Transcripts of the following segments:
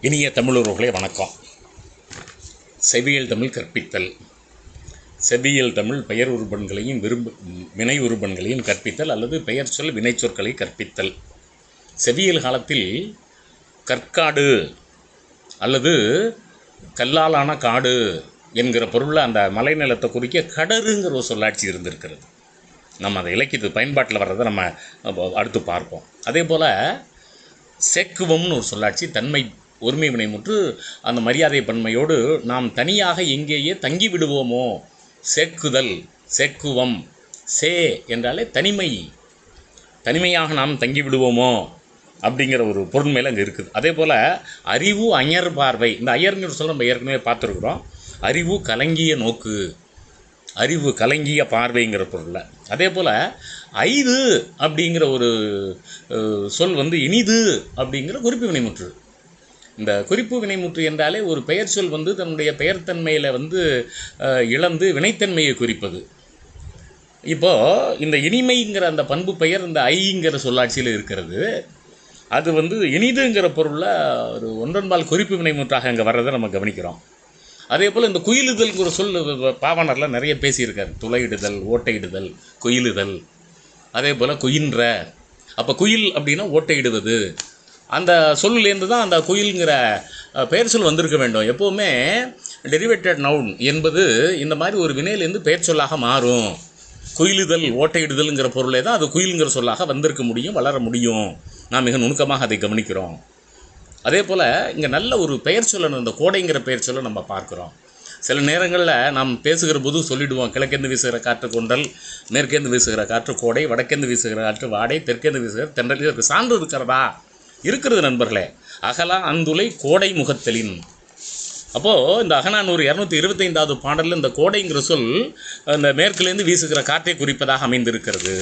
இனிய தமிழர்களே வணக்கம். செவியல் தமிழ் கற்பித்தல். செவியல் தமிழ் பெயர் உருபன்களையும் விரும்ப வினை உருபன்களையும் கற்பித்தல் அல்லது பெயர் சொல் வினைச்சொற்களை கற்பித்தல். செவியல் காலத்தில் கற்காடு அல்லது கல்லாலான காடு என்கிற பொருளில் அந்த மலைநிலத்தை குறிக்க கடருங்கிற ஒரு சொல்லாட்சி இருந்திருக்கிறது. நம்ம அதை இலக்கியத்து பயன்பாட்டில் வர்றதை நம்ம அடுத்து பார்ப்போம். அதே போல் செக்குவம்னு ஒரு சொல்லாட்சி தன்மை ஒருமை வினைமுற்று அந்த மரியாதை பன்மையோடு நாம் தனியாக எங்கேயே தங்கி விடுவோமோ? செக்குதல் செக்குவம் சே என்றாலே தனிமை. தனிமையாக நாம் தங்கி விடுவோமோ? அப்படிங்கிற ஒரு பொருண்மையில் அங்கே இருக்குது. அதே போல் அறிவு அயர் பார்வை. இந்த அயர்ங்கிற சொல்ல நம்ம ஏற்கனவே பார்த்துருக்குறோம். அறிவு கலங்கிய நோக்கு. அறிவு கலங்கிய பார்வைங்கிற பொருளில். அதே போல் ஐது அப்படிங்கிற ஒரு சொல் வந்து இனிது அப்படிங்கிற குறிப்பு வினைமுற்று. இந்த குறிப்பு வினைமுற்று என்றாலே ஒரு பெயர் சொல் வந்து தன்னுடைய பெயர்த்தன்மையில் வந்து இழந்து வினைத்தன்மையை குறிப்பது. இப்போது இந்த இனிமைங்கிற அந்த பண்பு பெயர் இந்த ஐங்கிற சொல்லாட்சியில் இருக்கிறது. அது வந்து இனிதுங்கிற பொருளில் ஒரு ஒன்றன்பால் குறிப்பு வினைமுற்றாக அங்கே வர்றதை நம்ம கவனிக்கிறோம். அதே போல் இந்த குயிலுதல்ங்கிற சொல் பாவனரில் நிறைய பேசியிருக்காரு. துளையிடுதல் ஓட்டையிடுதல் குயிலுதல். அதே போல் குயின்ற. அப்போ குயில் அப்படின்னா ஓட்டையிடுவது. அந்த சொல்லிலேருந்து தான் அந்த குயில்ங்கிற பெயர் சொல் வந்திருக்க வேண்டும். எப்போவுமே டெரிவேட்டட் நவுன் என்பது இந்த மாதிரி ஒரு வினையிலேருந்து பெயர் சொல்லாக மாறும். குயிலுதல் ஓட்டையிடுதல்ங்கிற பொருளே தான் அது குயிலுங்கிற சொல்லாக வந்திருக்க முடியும் வளர முடியும். நாம் மிக நுணுக்கமாக அதை கவனிக்கிறோம். அதே போல் இங்கே நல்ல ஒரு பெயர் சொல்ல இந்த கோடைங்கிற பெயர் சொல்ல நம்ம பார்க்குறோம். சில நேரங்களில் நாம் பேசுகிற போது சொல்லிடுவோம் கிழக்கேந்து வீசுகிற காற்று கொண்டல் மேற்கேந்து வீசுகிற காற்று கோடை வடக்கேந்து வீசுகிற காற்று வாடை தெற்கேந்து வீசுகிற தென்றல் இதற்கு சான்று இருக்கிறதா? இருக்கிறது நண்பர்களே. அகலா அந்துளை கோடை முகத்தலின் அப்போது இந்த அகநானூறு இரநூத்தி இருபத்தைந்தாவது பாடலில் இந்த கோடைங்கிற சொல் அந்த மேற்குலேருந்து வீசுகிற காற்றை குறிப்பதாக அமைந்திருக்கிறது.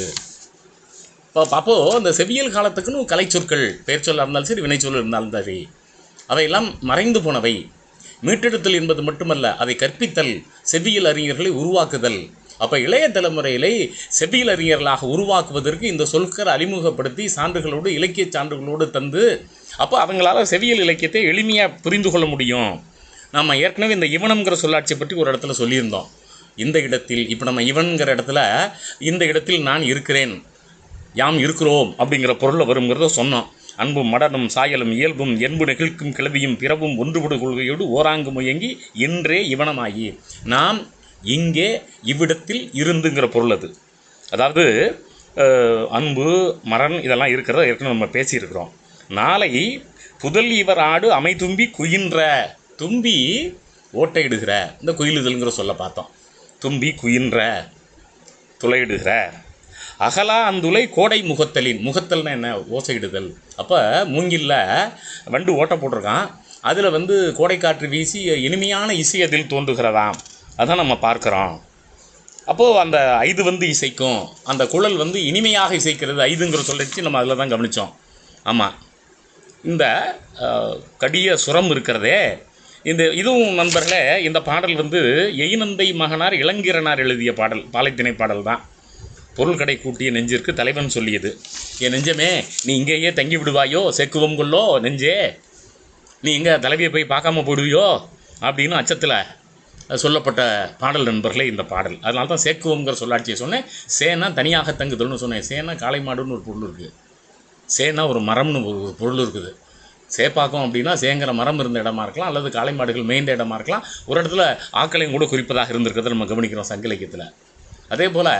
இப்போ அப்போது இந்த செவியல் காலத்துக்குன்னு கலை சொற்கள் பெயர் சொல்லாக இருந்தாலும் சரி வினை சொல் இருந்தாலும் சரி அவையெல்லாம் மறைந்து போனவை. மீட்டெடுத்தல் என்பது மட்டுமல்ல அதை கற்பித்தல் செவ்வியல் அறிஞர்களை உருவாக்குதல். அப்போ இளைய தலைமுறையிலே செவியலறிஞர்களாக அறிஞர்களாக உருவாக்குவதற்கு இந்த சொற்களை அறிமுகப்படுத்தி சான்றுகளோடு இலக்கிய சான்றுகளோடு தந்து அப்போ அவங்களால செவியல் இலக்கியத்தை எளிமையாக புரிந்து கொள்ள முடியும். நாம் ஏற்கனவே இந்த இவனம்ங்கிற சொல்லாட்சி பற்றி ஒரு இடத்துல சொல்லியிருந்தோம். இந்த இடத்தில் இப்போ நம்ம இவன்கிற இடத்துல இந்த இடத்தில் நான் இருக்கிறேன் யாம் இருக்கிறோம் அப்படிங்கிற பொருளை வருங்கிறத சொன்னோம். அன்பும் மடனும் சாயலும் இயல்பும் என்பு நெகிழ்க்கும் கிளவியும் பிறவும் ஒன்றுபடு கொள்கையோடு ஓராங்கு முயங்கி என்றே இவனமாகி. நாம் இங்கே இவ்விடத்தில் இருந்துங்கிற பொருள் அது. அதாவது அன்பு மரண் இதெல்லாம் இருக்கிறத ஏற்கனவே நம்ம பேசியிருக்கிறோம். நாளை புதல் இவர் ஆடு அமைதும்பி குயின்ற. தும்பி ஓட்டையிடுகிற. இந்த குயிலுதல்ங்கிற சொல்ல பார்த்தோம். தும்பி குயின்ற துளையிடுகிற. அகலா அந்துளை கோடை முகத்தலின். முகத்தல்னா என்ன? ஓசையிடுதல். அப்போ மூங்கில்ல வண்டு ஓட்டை போட்டிருக்கான். அதில் வந்து கோடைக்காற்று வீசி இனிமையான இசை அதில் தோன்றுகிறதாம். அதான் நம்ம பார்க்குறோம். அப்போது அந்த ஐது வந்து இசைக்கும் அந்த குழல் வந்து இனிமையாக இசைக்கிறது ஐதுங்கிற சொல்லிச்சு நம்ம அதில் தான் கவனித்தோம் ஆமாம் இந்த கடிய சுரம் இருக்கிறதே இந்த இதுவும் நண்பர்களே இந்த பாடல் வந்து எயினந்தை மகனார் இளங்கிரனார் எழுதிய பாடல் பாலைத்திணை பாடல் தான். பொருள் கடை கூட்டிய நெஞ்சிற்கு தலைவன் சொல்லியது. என் நெஞ்சமே நீ இங்கேயே தங்கி விடுவாயோ? செக்குவம் கொள்ளோ? நெஞ்சே நீ இங்கே தலைவியை போய் பார்க்காம போடுவியோ? அப்படின்னு அச்சத்தில் சொல்லப்பட்ட பாடல் நண்பர்களே இந்த பாடல். அதனால தான் சேக்குவம்ங்கிற சொல்லாட்சியை சொன்னேன். சேனா தனியாக தங்குதல்னு சொன்னேன். சேனா காளை மாடுன்னு ஒரு பொருள் இருக்குது சேனா ஒரு மரம்னு ஒரு பொருள் இருக்குது. சேப்பாக்கம் அப்படின்னா சேங்கிற மரம் இருந்த இடமா இருக்கலாம் அல்லது காளை மாடுகள் மேய்ந்த இடமா இருக்கலாம். ஒரு இடத்துல ஆக்களையும் கூட குறிப்பதாக இருந்திருக்கிறத நம்ம கவனிக்கிறோம் சங்க இலக்கியத்தில் அதே போல்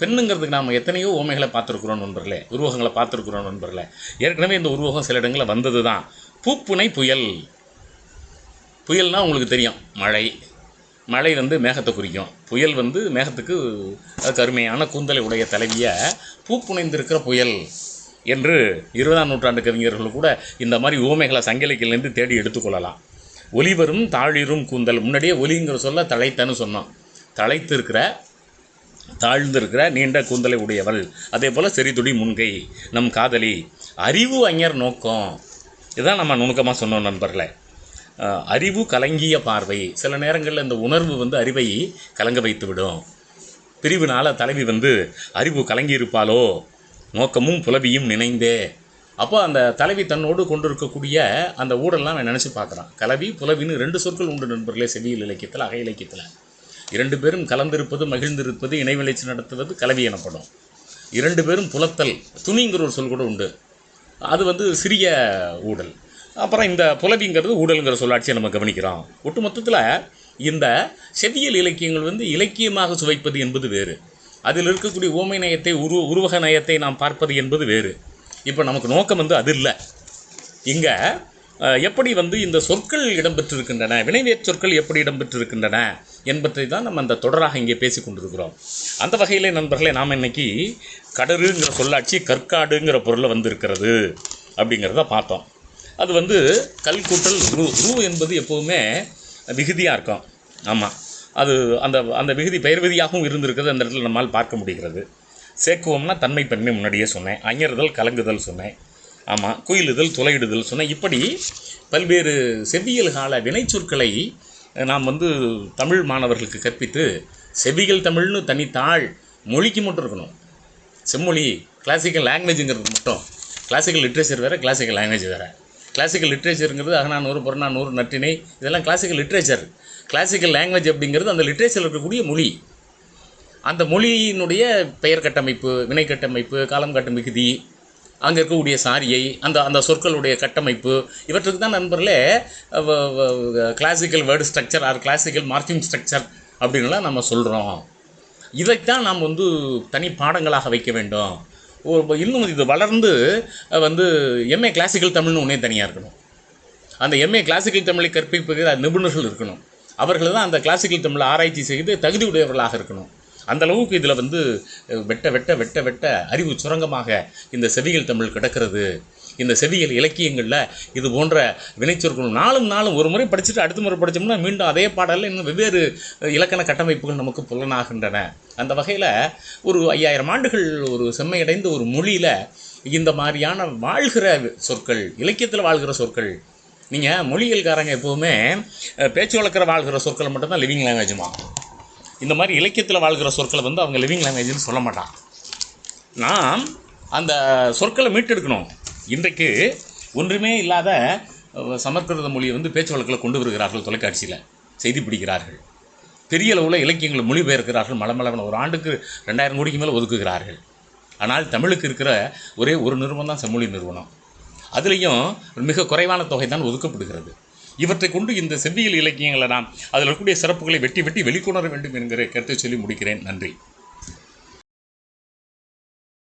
பெண்ணுங்கிறதுக்கு நாம் எத்தனையோ ஓமைகளை பார்த்துருக்குறோம் நண்பர்களே உருவகங்களை பார்த்துருக்குறோம் நண்பர்களே. ஏற்கனவே இந்த உருவகம் சில இடங்களில் வந்தது தான் பூப்புனை புயல். புயல்னால் உங்களுக்கு தெரியும். மழை மழை வந்து மேகத்தை குறிக்கும். புயல் வந்து மேகத்துக்கு கருமையான கூந்தலை உடைய தலைவியை பூப்புனைந்திருக்கிற புயல் என்று இருபதாம் நூற்றாண்டு கவிஞர்கள் கூட இந்த மாதிரி ஓமைகளை சங்கிலிக்கிலேருந்து தேடி எடுத்துக்கொள்ளலாம் ஒலிவரும் தாழிரும் கூந்தல். முன்னாடியே ஒலிங்கிற சொல்ல தழைத்தன்னு சொன்னோம். தழைத்து இருக்கிற தாழ்ந்திருக்கிற நீண்ட கூந்தலை உடையவள். அதே போல் செறிதுடி முன்கை நம் காதலி. அறிவு அஞர் நோக்கம். இதான் நம்ம நுணுக்கமாக சொன்னோம் நண்பர்களே. அறிவு கலங்கிய பார்வை. சில நேரங்களில் இந்த உணர்வு வந்து அறிவை கலங்க வைத்துவிடும். பிரிவினால் தலைவி வந்து அறிவு கலங்கியிருப்பாளோ? நோக்கமும் புலவியும் நினைந்தே. அப்போ அந்த தலைவி தன்னோடு கொண்டிருக்கக்கூடிய அந்த ஊடல்லாம் அவன் நினச்சி பார்க்குறான். கலவி புலவின்னு ரெண்டு சொற்கள் உண்டு நண்பர்களே செவியல் இலக்கியத்தில் அகை இலக்கியத்தில். இரண்டு பேரும் கலந்திருப்பது மகிழ்ந்திருப்பது இணைவிளைச்சி நடத்துவது கலவி எனப்படும். இரண்டு பேரும் புலத்தல் துணிங்கிற ஒரு சொல் கூட உண்டு. அது வந்து சிறிய ஊடல். அப்புறம் இந்த புலவிங்கிறது ஊடலுங்கிற சொல்லாட்சியை நம்ம கவனிக்கிறோம். ஒட்டுமொத்தத்தில் இந்த செவியல் இலக்கியங்கள் வந்து இலக்கியமாக சுவைப்பது என்பது வேறு. அதில் இருக்கக்கூடிய ஓமை நயத்தை உரு உருவக நயத்தை நாம் பார்ப்பது என்பது வேறு. இப்போ நமக்கு நோக்கம் வந்து அது இல்லை. இங்கே எப்படி வந்து இந்த சொற்கள் இடம்பெற்றிருக்கின்றன வினைவேற் சொற்கள் எப்படி இடம்பெற்றிருக்கின்றன என்பதை தான் நம்ம அந்த தொடராக இங்கே பேசி கொண்டிருக்கிறோம். அந்த வகையிலே நண்பர்களே நாம் இன்னைக்கு கடறுங்கிற சொல்லாட்சி கற்காடுங்கிற பொருளில் வந்திருக்கிறது அப்படிங்கிறத பார்த்தோம். அது வந்து கல் கூட்டல் ரூ ரூ என்பது எப்போவுமே விகுதியாக இருக்கும். ஆமாம் அது அந்த அந்த விகுதி பெயர்விதியாகவும் இருந்திருக்கிறது அந்த இடத்துல நம்மால் பார்க்க முடிகிறது. சேர்க்குவோம்னா தன்மை பெண்மை முன்னாடியே சொன்னேன். அயறுதல் கலங்குதல் சொன்னேன். ஆமாம் குயிலுதல் துளையிடுதல் சொன்னேன். இப்படி பல்வேறு செவ்வியல் கால வினைச்சொற்களை நாம் வந்து தமிழ் மாணவர்களுக்கு கற்பித்து செவ்வியல் தமிழ்னு தனித்தாள் மொழிக்கு மட்டும் இருக்கணும். செம்மொழி கிளாசிக்கல் லாங்குவேஜுங்கிறது மட்டும். கிளாசிக்கல் லிட்ரேச்சர் வேறு கிளாசிக்கல் லாங்குவேஜ் வேறு. கிளாசிக்கல் லிட்ரேச்சருங்கிறது அகநானூறு புறநானூறு நற்றினை இதெல்லாம் கிளாசிக்கல் லிட்ரேச்சர் கிளாசிக்கல் லாங்குவேஜ் அப்படிங்கிறது அந்த லிட்ரேச்சரில் இருக்கக்கூடிய மொழி. அந்த மொழியினுடைய பெயர் கட்டமைப்பு வினை கட்டமைப்பு காலம் கட்டமிகுதி மிகுதி அங்கே இருக்கக்கூடிய சாரியை அந்த அந்த சொற்களுடைய கட்டமைப்பு இவற்றுக்கு தான் நண்பர்களே classical word structure or classical marking structure அப்படின்லாம் நம்ம சொல்கிறோம் இதைத்தான் நாம் வந்து தனி பாடங்களாக வைக்க வேண்டும். இன்னும் இது வளர்ந்து வந்து எம்ஏ கிளாசிக்கல் தமிழ்னு ஒன்றே தனியாக இருக்கணும். அந்த எம்ஏ கிளாசிக்கல் தமிழை கற்பிப்புகிற நிபுணர்கள் இருக்கணும். அவர்கள் தான் அந்த கிளாசிக்கல் தமிழை ஆராய்ச்சி செய்து தகுதி உடையவர்களாக இருக்கணும். அந்த அளவுக்கு இதில் வந்து வெட்ட வெட்ட வெட்ட வெட்ட அறிவு சுரங்கமாக இந்த செவிகள் தமிழ் கிடக்கிறது. இந்த செவியல் இலக்கியங்களில் இது போன்ற வினைச்சொற்கள் நாளும் நாளும் ஒரு முறை படிச்சுட்டு அடுத்த முறை படித்தோம்னா மீண்டும் அதே பாடலில் இன்னும் வெவ்வேறு இலக்கண கட்டமைப்புகள் நமக்கு புலனாகின்றன. அந்த வகையில் ஒரு ஐயாயிரம் ஆண்டுகள் ஒரு செம்மையடைந்த ஒரு மொழியில் இந்த மாதிரியான வாழ்கிற சொற்கள் இலக்கியத்தில் வாழ்கிற சொற்கள் நீங்கள் மொழியியல்காரங்க எப்போவுமே பேச்சு வழக்கிற வாழ்கிற சொற்களை மட்டும்தான் லிவிங் லாங்குவேஜுமா இந்த மாதிரி இலக்கியத்தில் வாழ்கிற சொற்களை வந்து அவங்க லிவிங் லாங்குவேஜ்னு சொல்ல மாட்டான் நாம் அந்த சொற்களை மீட்டெடுக்கணும். இன்றைக்கு ஒன்றுமே இல்லாத சமஸ்கிருத மொழியை வந்து பேச்சு வழக்கில் கொண்டு வருகிறார்கள் தொலைக்காட்சியில். செய்தி பிடிக்கிறார்கள். பெரிய அளவில் இலக்கியங்களை மொழிபெயர்க்கிறார்கள். மலமளவன ஒரு ஆண்டுக்கு ரெண்டாயிரம் கோடிக்கு மேலே ஒதுக்குகிறார்கள். ஆனால் தமிழுக்கு இருக்கிற ஒரே ஒரு நிறுவனம் தான் செம்மொழி நிறுவனம். அதுலேயும் மிக குறைவான தொகை தான் ஒதுக்கப்படுகிறது. இவற்றை கொண்டு இந்த செவ்வியல் இலக்கியங்களை நாம் அதில் இருக்கக்கூடிய சிறப்புகளை வெட்டி வெட்டி வெளிக்கொணர வேண்டும் என்கிற கருத்தை சொல்லி முடிக்கிறேன். நன்றி.